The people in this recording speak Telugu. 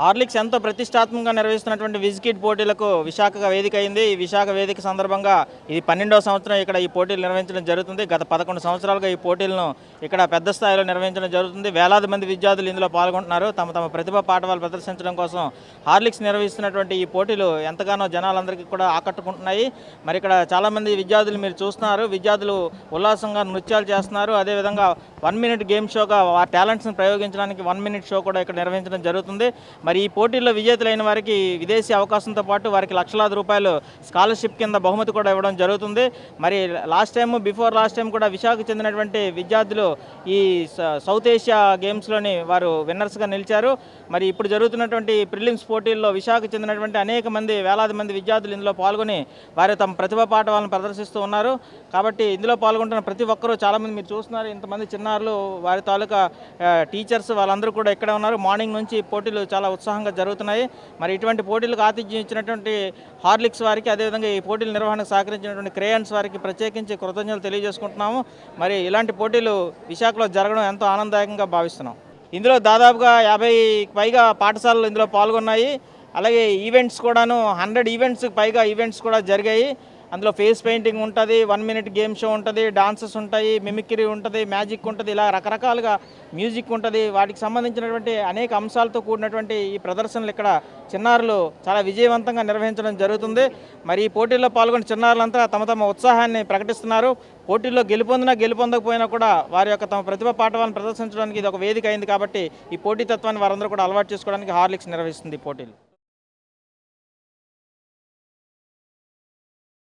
హార్లిక్స్ ఎంతో ప్రతిష్టాత్మకంగా నిర్వహిస్తున్నటువంటి విజికిట్ పోటీలకు విశాఖ వేదిక అయింది ఈ విశాఖ వేదిక సందర్భంగా ఇది పన్నెండవ సంవత్సరం ఇక్కడ ఈ పోటీలు నిర్వహించడం జరుగుతుంది. గత పదకొండు సంవత్సరాలుగా ఈ పోటీలను ఇక్కడ పెద్ద స్థాయిలో నిర్వహించడం జరుగుతుంది. వేలాది మంది విద్యార్థులు ఇందులో పాల్గొంటున్నారు. తమ తమ ప్రతిభ పాఠవాలు ప్రదర్శించడం కోసం హార్లిక్స్ నిర్వహిస్తున్నటువంటి ఈ పోటీలు ఎంతగానో జనాలందరికీ కూడా ఆకట్టుకుంటున్నాయి. మరి ఇక్కడ చాలామంది విద్యార్థులు మీరు చూస్తున్నారు. విద్యార్థులు ఉల్లాసంగా నృత్యాలు చేస్తున్నారు. అదేవిధంగా వన్ మినిట్ గేమ్ షోగా వారి టాలెంట్స్ని ప్రయోగించడానికి వన్ మినిట్ షో కూడా ఇక్కడ నిర్వహించడం జరుగుతుంది. మరి ఈ పోటీల్లో విజేతలైన వారికి విదేశీ అవకాశంతో పాటు వారికి లక్షలాది రూపాయలు స్కాలర్షిప్ కింద బహుమతి కూడా ఇవ్వడం జరుగుతుంది. మరి last time before last time కూడా విశాఖకు చెందినటువంటి విద్యార్థులు ఈ స- సౌత్ ఏషియా గేమ్స్లోని వారు విన్నర్స్గా నిలిచారు. మరి ఇప్పుడు జరుగుతున్నటువంటి ప్రిలిమ్స్ పోటీల్లో విశాఖకు చెందినటువంటి అనేక మంది వేలాది మంది విద్యార్థులు ఇందులో పాల్గొని వారి తమ ప్రతిభా పాఠవాలను ప్రదర్శిస్తూ ఉన్నారు. కాబట్టి ఇందులో పాల్గొంటున్న ప్రతి ఒక్కరూ చాలామంది మీరు చూస్తున్నారు. ఇంతమంది చిన్నారులు వారి తాలూకా టీచర్స్ వాళ్ళందరూ కూడా ఇక్కడే ఉన్నారు. మార్నింగ్ నుంచి పోటీలు చాలా ఉత్సాహంగా జరుగుతున్నాయి. మరి ఇటువంటి పోటీలకు ఆతిథ్యం ఇచ్చినటువంటి హార్లిక్స్ వారికి అదేవిధంగా ఈ పోటీల నిర్వహణకు సహకరించినటువంటి క్రేయన్స్ వారికి ప్రత్యేకించి కృతజ్ఞతలు తెలియజేసుకుంటున్నాము. మరి ఇలాంటి పోటీలు విశాఖలో జరగడం ఎంతో ఆనందదాయకంగా భావిస్తున్నాం. ఇందులో దాదాపుగా యాభై పైగా పాఠశాలలు ఇందులో పాల్గొన్నాయి. అలాగే ఈవెంట్స్ కూడాను హండ్రెడ్ ఈవెంట్స్ పైగా ఈవెంట్స్ కూడా జరిగాయి. అందులో ఫేస్ పెయింటింగ్ ఉంటుంది వన్ మినిట్ గేమ్ షో ఉంటుంది డాన్సెస్ ఉంటాయి మిమిక్రీ ఉంటుంది మ్యాజిక్ ఉంటుంది ఇలా రకరకాలుగా మ్యూజిక్ ఉంటుంది. వాటికి సంబంధించినటువంటి అనేక అంశాలతో కూడినటువంటి ఈ ప్రదర్శనలు ఇక్కడ చిన్నారులు చాలా విజయవంతంగా నిర్వహించడం జరుగుతుంది. మరి ఈ పోటీల్లో పాల్గొన్న చిన్నారులంతా తమ తమ ఉత్సాహాన్ని ప్రకటిస్తున్నారు. పోటీల్లో గెలుపొందినా గెలుపొందకపోయినా కూడా వారి యొక్క తమ ప్రతిభ పాఠవాలను ప్రదర్శించడానికి ఇది ఒక వేదిక అయింది కాబట్టి ఈ పోటీతత్వాన్ని వారందరూ కూడా అలవాటు చేసుకోవడానికి హార్లిక్స్ నిర్వహిస్తుంది ఈ పోటీలు.